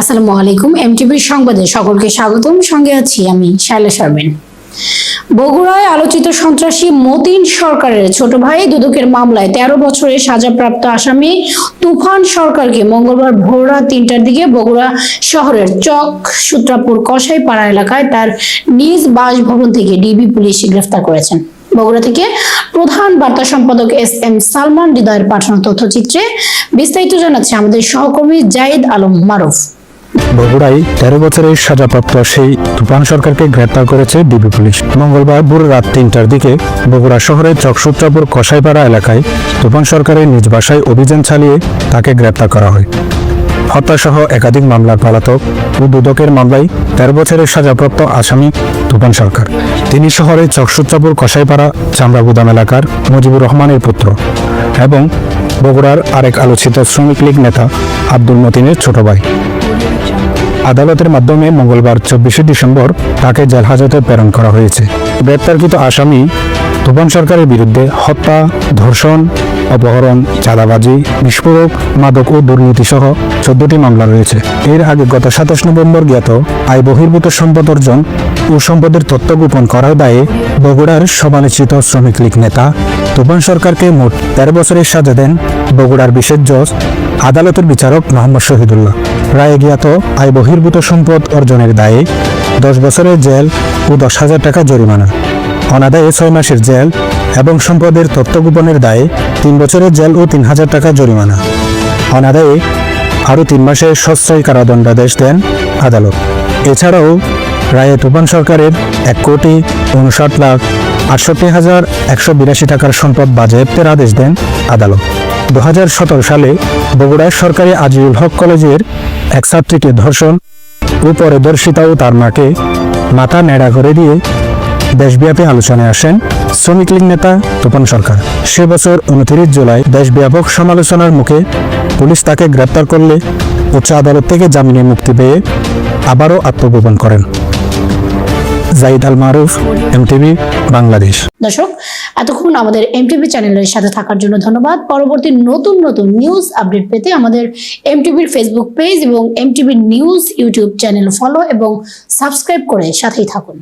আসসালামু আলাইকুম এমটিভির সংবাদে সকলকে স্বাগতম। সঙ্গে আছি আমি শাইলা শারমিন। বগুড়ায় আলোচিত সন্ত্রাসী মতিন সরকারের ছোট ভাই দুদকের মামলায় তেরো বছরের সাজাপ্রাপ্ত আসামি তুফান সরকারকে মঙ্গলবার তিনটার দিকে বগুড়া শহরের চক সূত্রাপুর কসাইপাড়া এলাকায় তার নিজ বাসভবন থেকে ডিবি পুলিশ গ্রেফতার করেছেন। বগুড়া থেকে প্রধান বার্তা সম্পাদক এস এম সালমান হৃদয়ের পাঠানো তথ্যচিত্রে বিস্তারিত জানাচ্ছে আমাদের সহকর্মী জায়েদ আলম মারুফ। বগুড়ায় তেরো বছরের সাজাপ্রাপ্ত সেই তুফান সরকারকে গ্রেপ্তার করেছে ডিবি পুলিশ। মঙ্গলবার ভোর রাত তিনটার দিকে বগুড়া শহরের চকসূত্রাপুর কসাইপাড়া এলাকায় তুফান সরকারের নিজ বাসায় অভিযান চালিয়ে তাকে গ্রেপ্তার করা হয়। হত্যাসহ একাধিক মামলার পলাতক ও দুদকের মামলায় তেরো বছরের সাজাপ্রাপ্ত আসামি তুফান সরকার। তিনি শহরের চকসূত্রাপুর কসাইপাড়া চামড়া গুদাম এলাকার মুজিবুর রহমানের পুত্র এবং বগুড়ার আরেক আলোচিত শ্রমিক লীগ নেতা আব্দুল মতিনের ছোট ভাই। আদালতের মাধ্যমে মঙ্গলবার চব্বিশে ডিসেম্বর তাকে জেলহাজতে প্রেরণ করা হয়েছে। গ্রেপ্তারকৃত আসামি তুফান সরকারের বিরুদ্ধে হত্যা, ধর্ষণ অপহরণ, চাঁদাবাজি, বিস্ফোরক, মাদক ও দুর্নীতি সহ চোদ্দটি মামলা রয়েছে। এর আগে গত সাতাশ নভেম্বর জ্ঞাত আয় বহির্ভূত সম্পদ অর্জন ও সম্পদের তথ্য গোপন করার দায়ে বগুড়ার সমালোচিত শ্রমিক লীগ নেতা তুফান সরকারকে মোট তেরো বছরের সাজা দেন বগুড়ার বিশেষ জজ, আদালতের বিচারক মোহাম্মদ শহীদুল্লাহ। রায়ে জ্ঞাত আয় বহির্ভূত সম্পদ অর্জনের দায়ে দশ বছরের জেল ও দশ হাজার টাকা জরিমানা। অনাদায়ে ছয় মাসের জেল এবং সম্পদের তথ্য গোপনের দায়ে তিন বছরের জেল ও তিন হাজার টাকা জরিমানা। অনাদায়ে আরও তিন মাসের সশ্রয় কারাদণ্ডাদেশ দেন আদালত। এছাড়াও রায়ে তুফান সরকারের এক কোটি উনষাট লাখ আটষট্টি হাজার একশো বিরাশি টাকার সম্পদ বাজেয়াপ্তের আদেশ দেন আদালত। দু হাজার সতেরো সালে বগুড়ায় সরকারি আজিউল হক কলেজের এক ছাত্রীকে ধর্ষণ ও পরিদর্শিতা ও তার মাকে মাথা নেড়া করে দিয়ে দেশব্যাপী আলোচনায় আসেন শ্রমিক লীগ নেতা তুপন সরকার। সে বছর উনত্রিশ জুলাই দেশব্যাপক সমালোচনার মুখে পুলিশ তাকে গ্রেপ্তার করলে উচ্চ আদালত থেকে জামিনে মুক্তি পেয়ে আবারও আত্মগোপন করেন। জাইদ আল মারুফ, এমটিভি বাংলাদেশ। দর্শক, এতক্ষণ আমাদের এমটিভি চ্যানেলের সাথে থাকার জন্য ধন্যবাদ। পরবর্তী নতুন নতুন নিউজ আপডেট পেতে আমাদের এমটিভির ফেসবুক পেজ এবং MTV news YouTube channel follow এবং সাবস্ক্রাইব করে সাথেই থাকুন।